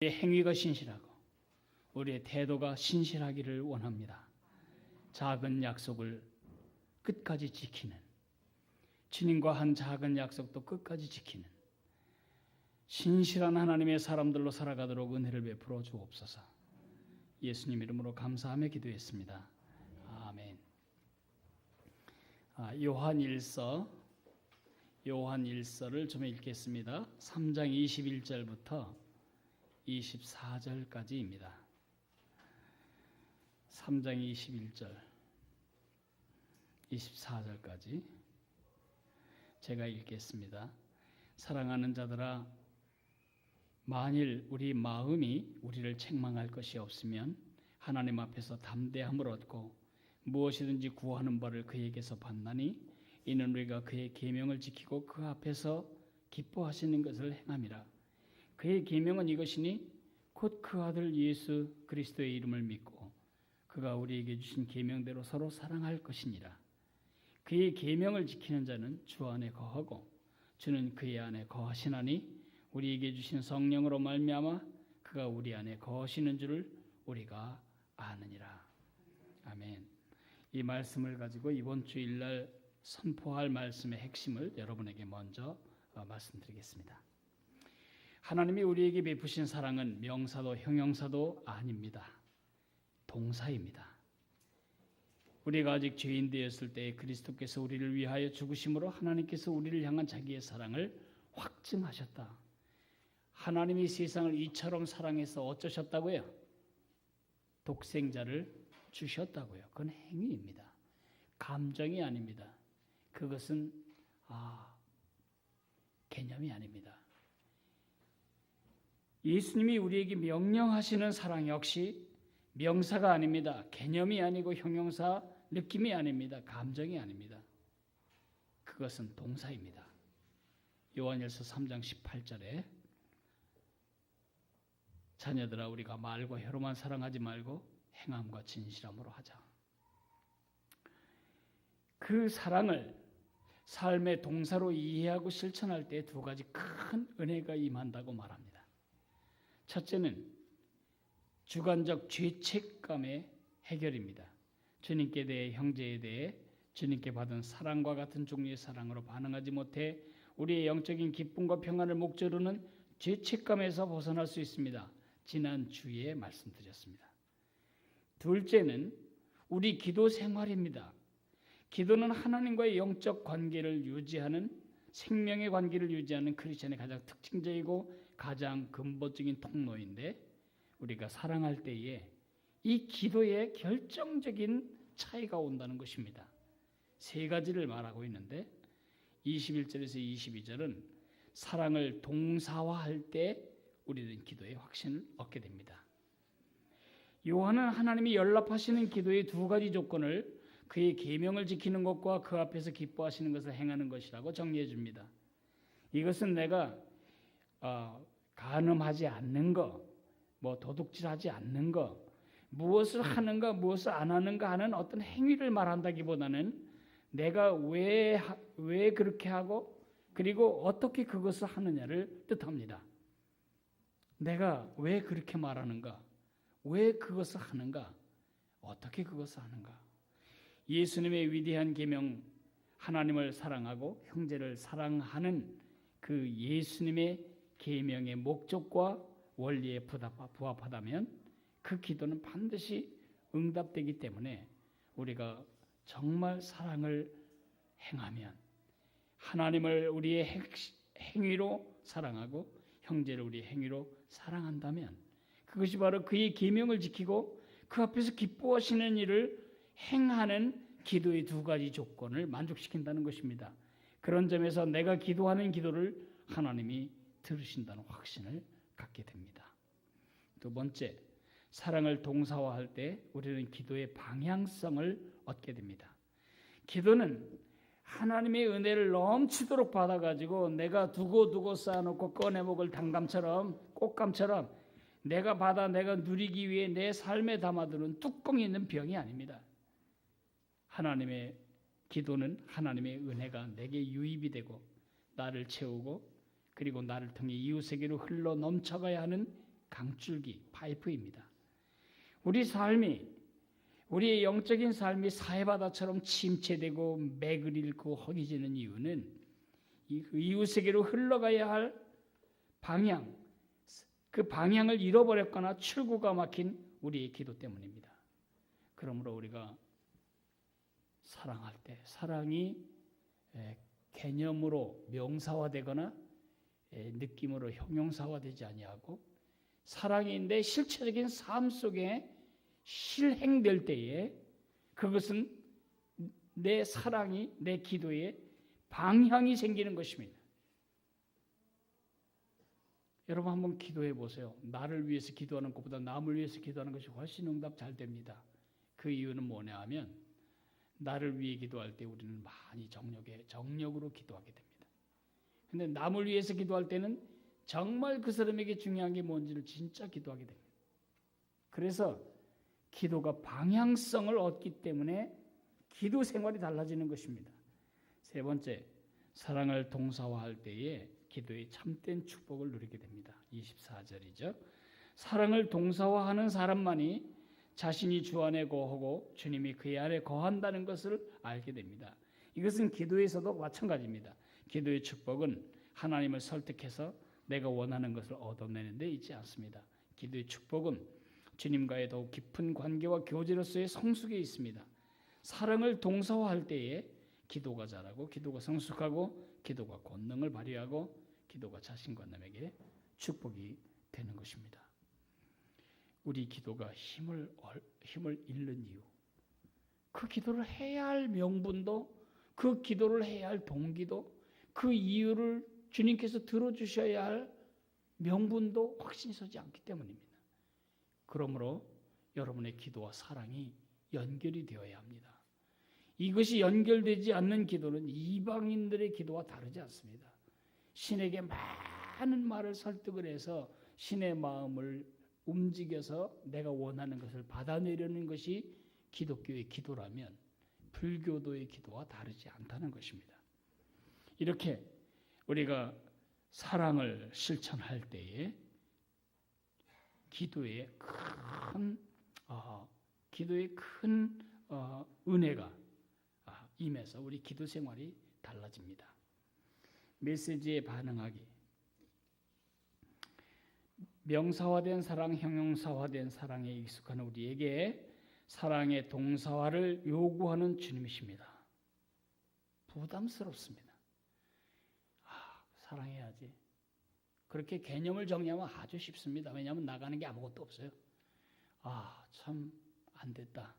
우리의 행위가 신실하고 우리의 태도가 신실하기를 원합니다. 작은 약속을 끝까지 지키는 주님과 한 작은 약속도 끝까지 지키는 신실한 하나님의 사람들로 살아가도록 은혜를 베풀어 주옵소서. 예수님 이름으로 감사하며 기도했습니다. 아멘. 아, 요한 1서 요한 1서를 좀 읽겠습니다. 3장 21절부터 24절까지입니다. 3장 21절 24절까지 제가 읽겠습니다. 사랑하는 자들아 만일 우리 마음이 우리를 책망할 것이 없으면 하나님 앞에서 담대함을 얻고 무엇이든지 구하는 바를 그에게서 받나니 이는 우리가 그의 계명을 지키고 그 앞에서 기뻐하시는 것을 행함이라 그의 계명은 이것이니 곧 그 아들 예수 그리스도의 이름을 믿고 그가 우리에게 주신 계명대로 서로 사랑할 것이니라 그의 계명을 지키는 자는 주 안에 거하고 주는 그의 안에 거하시나니 우리에게 주신 성령으로 말미암아 그가 우리 안에 거하시는 줄을 우리가 아느니라. 아멘. 이 말씀을 가지고 이번 주일날 선포할 말씀의 핵심을 여러분에게 먼저 어, 말씀드리겠습니다. 하나님이 우리에게 베푸신 사랑은 명사도 형용사도 아닙니다. 동사입니다. 우리가 아직 죄인 되었을 때 그리스도께서 우리를 위하여 죽으심으로 하나님께서 우리를 향한 자기의 사랑을 확증하셨다. 하나님이 세상을 이처럼 사랑해서 어쩌셨다고요? 독생자를 주셨다고요. 그건 행위입니다. 감정이 아닙니다. 그것은 아 개념이 아닙니다. 예수님이 우리에게 명령하시는 사랑 역시 명사가 아닙니다. 개념이 아니고 형용사 느낌이 아닙니다. 감정이 아닙니다. 그것은 동사입니다. 요한일서 3장 18절에 자녀들아 우리가 말과 혀로만 사랑하지 말고 행함과 진실함으로 하자. 그 사랑을 삶의 동사로 이해하고 실천할 때 두 가지 큰 은혜가 임한다고 말합니다. 첫째는 주관적 죄책감의 해결입니다. 주님께 대해 형제에 대해 주님께 받은 사랑과 같은 종류의 사랑으로 반응하지 못해 우리의 영적인 기쁨과 평안을 목적으로는 죄책감에서 벗어날 수 있습니다. 지난 주에 말씀드렸습니다. 둘째는 우리 기도 생활입니다. 기도는 하나님과의 영적 관계를 유지하는 생명의 관계를 유지하는 크리스천의 가장 특징적이고 가장 근본적인 통로인데 우리가 사랑할 때에 이 기도에 결정적인 차이가 온다는 것입니다. 세 가지를 말하고 있는데 21절에서 22절은 사랑을 동사화할 때 우리는 기도의 확신을 얻게 됩니다. 요한은 하나님이 연락하시는 기도의 두 가지 조건을 그의 계명을 지키는 것과 그 앞에서 기뻐하시는 것을 행하는 것이라고 정리해 줍니다. 이것은 내가 어, 간음하지 않는 것, 뭐 도둑질하지 않는 것, 무엇을 하는가 무엇을 안 하는가 하는 어떤 행위를 말한다기보다는 내가 왜 왜 그렇게 하고 그리고 어떻게 그것을 하느냐를 뜻합니다. 내가 왜 그렇게 말하는가? 왜 그것을 하는가? 어떻게 그것을 하는가? 예수님의 위대한 계명 하나님을 사랑하고 형제를 사랑하는 그 예수님의 계명의 목적과 원리에 부합하다면 그 기도는 반드시 응답되기 때문에 우리가 정말 사랑을 행하면 하나님을 우리의 행위로 사랑하고 형제를 우리 행위로 사랑한다면 그것이 바로 그의 계명을 지키고 그 앞에서 기뻐하시는 일을 행하는 기도의 두 가지 조건을 만족시킨다는 것입니다. 그런 점에서 내가 기도하는 기도를 하나님이 들으신다는 확신을 갖게 됩니다. 두 번째, 사랑을 동사화할 때 우리는 기도의 방향성을 얻게 됩니다. 기도는 하나님의 은혜를 넘치도록 받아가지고 내가 두고 두고 쌓아놓고 꺼내 먹을 단감처럼 꽃감처럼 내가 받아 내가 누리기 위해 내 삶에 담아두는 뚜껑이 있는 병이 아닙니다. 하나님의 기도는 하나님의 은혜가 내게 유입이 되고 나를 채우고 그리고 나를 통해 이웃에게로 흘러 넘쳐가야 하는 강줄기, 파이프입니다. 우리 삶이 우리의 영적인 삶이 사해바다처럼 침체되고 맥을 잃고 허기지는 이유는 이 이웃에게로 흘러가야 할 방향, 그 방향을 잃어버렸거나 출구가 막힌 우리의 기도 때문입니다. 그러므로 우리가 사랑할 때 사랑이 개념으로 명사화되거나 느낌으로 형용사화되지 아니하고 사랑인데 실체적인 삶 속에 실행될 때에 그것은 내 사랑이 내 기도에 방향이 생기는 것입니다. 여러분 한번 기도해 보세요. 나를 위해서 기도하는 것보다 남을 위해서 기도하는 것이 훨씬 응답 잘 됩니다. 그 이유는 뭐냐 하면 나를 위해 기도할 때 우리는 많이 정력에 정력으로 기도하게 됩니다. 근데 남을 위해서 기도할 때는 정말 그 사람에게 중요한 게 뭔지를 진짜 기도하게 됩니다. 그래서 기도가 방향성을 얻기 때문에 기도 생활이 달라지는 것입니다. 세 번째, 사랑을 동사화할 때에 기도의 참된 축복을 누리게 됩니다. 24절이죠. 사랑을 동사화하는 사람만이 자신이 주 안에 거하고 주님이 그의 안에 거한다는 것을 알게 됩니다. 이것은 기도에서도 마찬가지입니다. 기도의 축복은 하나님을 설득해서 내가 원하는 것을 얻어내는 데 있지 않습니다. 기도의 축복은 주님과의 더욱 깊은 관계와 교제로서의 성숙에 있습니다. 사랑을 동사화할 때에 기도가 자라고 기도가 성숙하고 기도가 권능을 발휘하고 기도가 자신과 남에게 축복이 되는 것입니다. 우리 기도가 힘을 힘을 잃는 이유. 그 기도를 해야 할 명분도 그 기도를 해야 할 동기도 그 이유를 주님께서 들어 주셔야 할 명분도 확신이 서지 않기 때문입니다. 그러므로 여러분의 기도와 사랑이 연결이 되어야 합니다. 이것이 연결되지 않는 기도는 이방인들의 기도와 다르지 않습니다. 신에게 많은 말을 설득을 해서 신의 마음을 움직여서 내가 원하는 것을 받아내려는 것이 기독교의 기도라면 불교도의 기도와 다르지 않다는 것입니다. 이렇게 우리가 사랑을 실천할 때에 기도에 큰 어, 기도에 큰 어, 은혜가 아, 임해서 우리 기도 생활이 달라집니다. 메시지에 반응하기 명사화된 사랑, 형용사화된 사랑에 익숙한 우리에게 사랑의 동사화를 요구하는 주님이십니다. 부담스럽습니다. 아, 사랑해야지. 그렇게 개념을 정리하면 아주 쉽습니다. 왜냐하면 나가는 게 아무것도 없어요. 아, 참 안 됐다.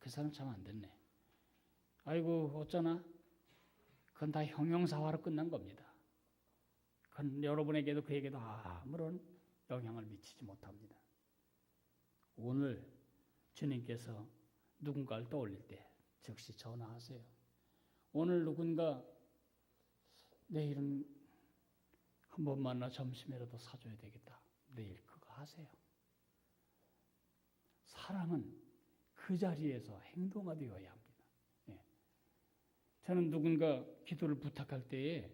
그 사람 참 안 됐네. 아이고, 어쩌나? 그건 다 형용사화로 끝난 겁니다. 그건 여러분에게도 그에게도 아무런 영향을 미치지 못합니다. 오늘 주님께서 누군가를 떠올릴 때 즉시 전화하세요. 오늘 누군가 내일은 한 번 만나 점심이라도 사줘야 되겠다. 내일 그거 하세요. 사랑은 그 자리에서 행동화되어야 합니다. 예. 저는 누군가 기도를 부탁할 때에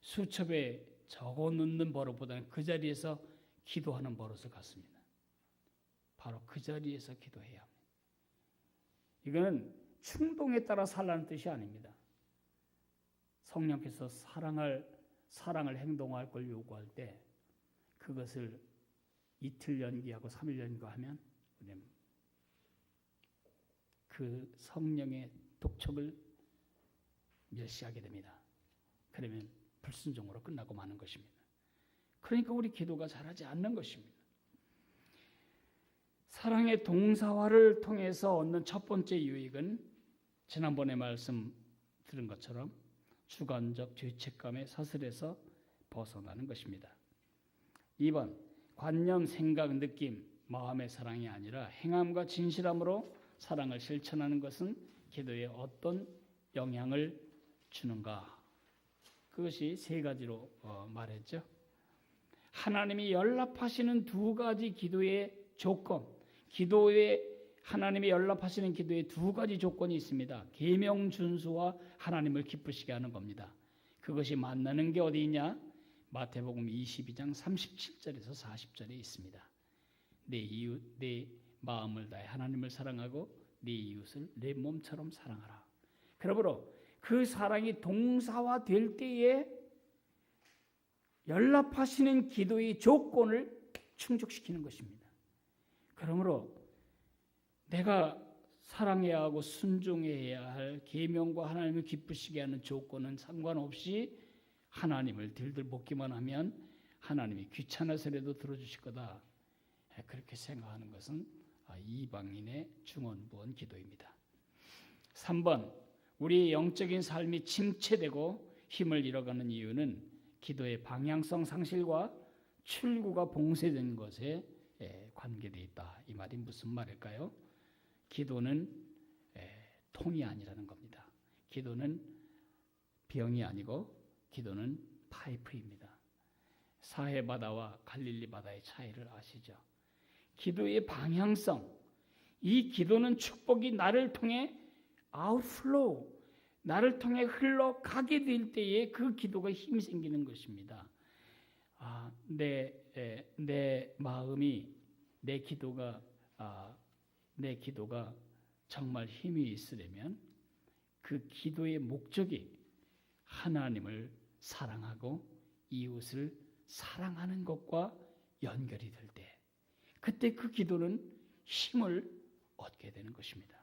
수첩에 적어 놓는 버릇보다는 그 자리에서 기도하는 버릇을 갖습니다. 바로 그 자리에서 기도해야 합니다. 이거는 충동에 따라 살라는 뜻이 아닙니다. 성령께서 사랑할 사랑을 행동할 걸 요구할 때 그것을 이틀 연기하고 3일 연기하면 그 성령의 독촉을 멸시하게 됩니다. 그러면 불순종으로 끝나고 마는 것입니다. 그러니까 우리 기도가 잘하지 않는 것입니다. 사랑의 동사화를 통해서 얻는 첫 번째 유익은 지난번에 말씀 들은 것처럼 주관적 죄책감의 사슬에서 벗어나는 것입니다. 2번 관념, 생각, 느낌, 마음의 사랑이 아니라 행함과 진실함으로 사랑을 실천하는 것은 기도에 어떤 영향을 주는가? 그것이 세 가지로 어, 말했죠. 하나님이 연락하시는 두 가지 기도의 조건, 기도에 하나님이 연락하시는 기도에 두 가지 조건이 있습니다. 계명 준수와 하나님을 기쁘시게 하는 겁니다. 그것이 만나는 게 어디 있냐? 마태복음 22장 37절에서 40절에 있습니다. 내 이웃 내 마음을 다해 하나님을 사랑하고 네 이웃을 내 몸처럼 사랑하라. 그러므로 그 사랑이 동사화 될 때에 연락하시는 기도의 조건을 충족시키는 것입니다. 그러므로 내가 사랑해야 하고 순종해야 할 계명과 하나님을 기쁘시게 하는 조건은 상관없이 하나님을 들들 볶기만 하면 하나님이 귀찮아서라도 들어주실 거다. 그렇게 생각하는 것은 이방인의 중언부언 기도입니다. 3번 우리의 영적인 삶이 침체되고 힘을 잃어가는 이유는 기도의 방향성 상실과 출구가 봉쇄된 것에 관계되어 있다. 이 말이 무슨 말일까요? 기도는 통이 아니라는 겁니다. 기도는 병이 아니고 기도는 파이프입니다. 사해 바다와 갈릴리 바다의 차이를 아시죠? 기도의 방향성. 이 기도는 축복이 나를 통해 아웃플로우, 나를 통해 흘러가게 될 때에 그 기도가 힘이 생기는 것입니다. 아, 내, 에, 내 마음이, 내 기도가, 아, 내 기도가 정말 힘이 있으려면 그 기도의 목적이 하나님을 사랑하고 이웃을 사랑하는 것과 연결이 될 때, 그때 그 기도는 힘을 얻게 되는 것입니다.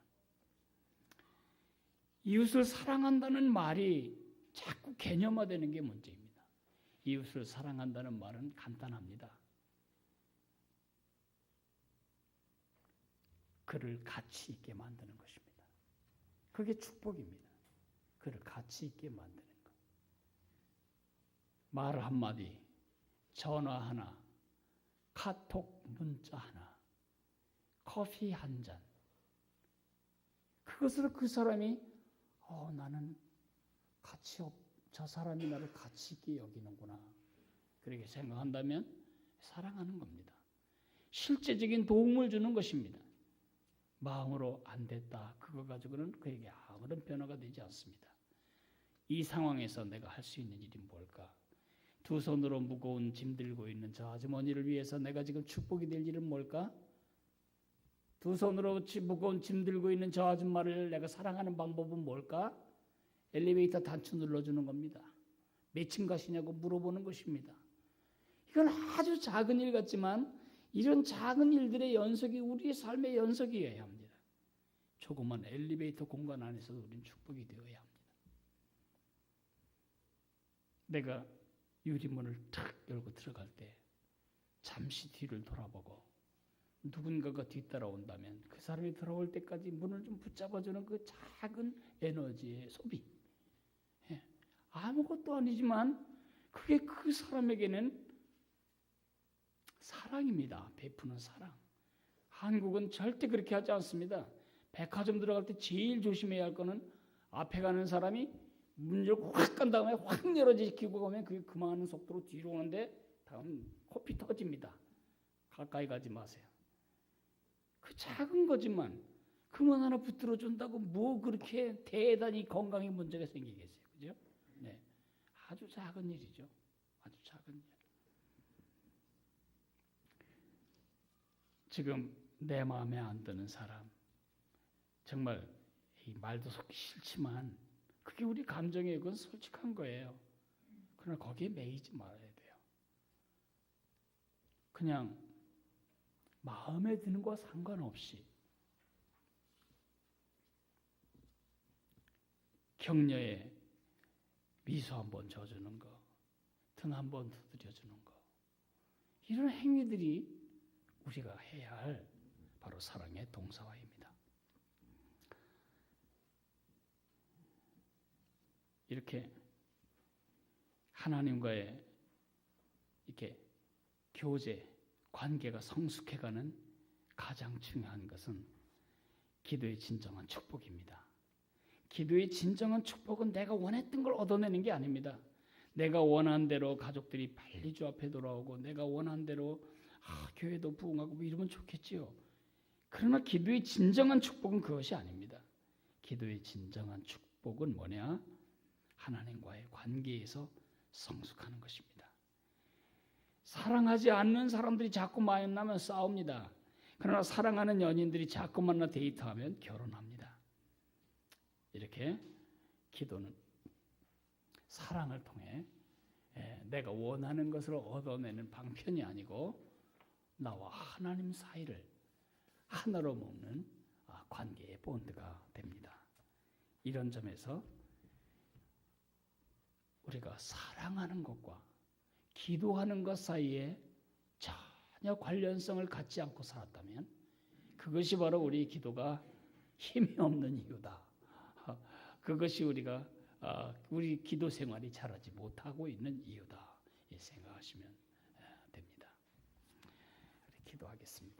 이웃을 사랑한다는 말이 자꾸 개념화되는 게 문제입니다. 이웃을 사랑한다는 말은 간단합니다. 그를 가치 있게 만드는 것입니다. 그게 축복입니다. 그를 가치 있게 만드는 것. 말 한마디, 전화 하나, 카톡 문자 하나, 커피 한 잔. 그것으로 그 사람이 어, 나는 가치 없, 저 사람이 나를 가치 있게 여기는구나. 그렇게 생각한다면 사랑하는 겁니다. 실제적인 도움을 주는 것입니다. 마음으로 안 됐다. 그거 가지고는 그에게 아무런 변화가 되지 않습니다. 이 상황에서 내가 할 수 있는 일이 뭘까? 두 손으로 무거운 짐 들고 있는 저 아주머니를 위해서 내가 지금 축복이 될 일은 뭘까? 두 손으로 무거운 짐 들고 있는 저 아줌마를 내가 사랑하는 방법은 뭘까? 엘리베이터 단추 눌러주는 겁니다. 몇층 가시냐고 물어보는 것입니다. 이건 아주 작은 일 같지만 이런 작은 일들의 연속이 우리의 삶의 연속이어야 합니다. 조그만 엘리베이터 공간 안에서도 우리는 축복이 되어야 합니다. 내가 유리문을 탁 열고 들어갈 때 잠시 뒤를 돌아보고 누군가가 뒤따라온다면 그 사람이 들어올 때까지 문을 좀 붙잡아주는 그 작은 에너지의 소비. 예. 아무것도 아니지만 그게 그 사람에게는 사랑입니다. 베푸는 사랑. 한국은 절대 그렇게 하지 않습니다. 백화점 들어갈 때 제일 조심해야 할 거는 앞에 가는 사람이 문 열고 확 간 다음에 확 열어지키고 가면 그게 그만한 속도로 뒤로 오는데 다음 코피 터집니다. 가까이 가지 마세요. 그 작은 거지만 그만 하나 붙들어 준다고 뭐 그렇게 대단히 건강에 문제가 생기겠어요. 그죠? 네. 아주 작은 일이죠. 아주 작은 일. 지금 내 마음에 안 드는 사람 정말 이 말도 속기 싫지만 그게 우리 감정에 그건 솔직한 거예요. 그러나 거기에 매이지 말아야 돼요. 그냥 마음에 드는 것과 상관없이 격려에 미소 한번 져주는 거, 등 한번 두드려주는 거, 이런 행위들이 우리가 해야 할 바로 사랑의 동사화입니다. 이렇게 하나님과의 이렇게 교제, 관계가 성숙해가는 가장 중요한 것은 기도의 진정한 축복입니다. 기도의 진정한 축복은 내가 원했던 걸 얻어내는 게 아닙니다. 내가 원한 대로 가족들이 빨리 주 앞에 돌아오고 내가 원한 대로 아, 교회도 부흥하고 뭐 이러면 좋겠지요. 그러나 기도의 진정한 축복은 그것이 아닙니다. 기도의 진정한 축복은 뭐냐? 하나님과의 관계에서 성숙하는 것입니다. 사랑하지 않는 사람들이 자꾸 만나면 싸웁니다. 그러나 사랑하는 연인들이 자꾸 만나 데이트하면 결혼합니다. 이렇게 기도는 사랑을 통해 예, 내가 원하는 것을 얻어내는 방편이 아니고 나와 하나님 사이를 하나로 묶는 아, 관계의 본드가 됩니다. 이런 점에서 우리가 사랑하는 것과 기도하는 것 사이에 전혀 관련성을 갖지 않고 살았다면 그것이 바로 우리 기도가 힘이 없는 이유다. 그것이 우리가 아, 우리 기도 생활이 잘하지 못하고 있는 이유다. 생각하시면 됩니다. 기도하겠습니다.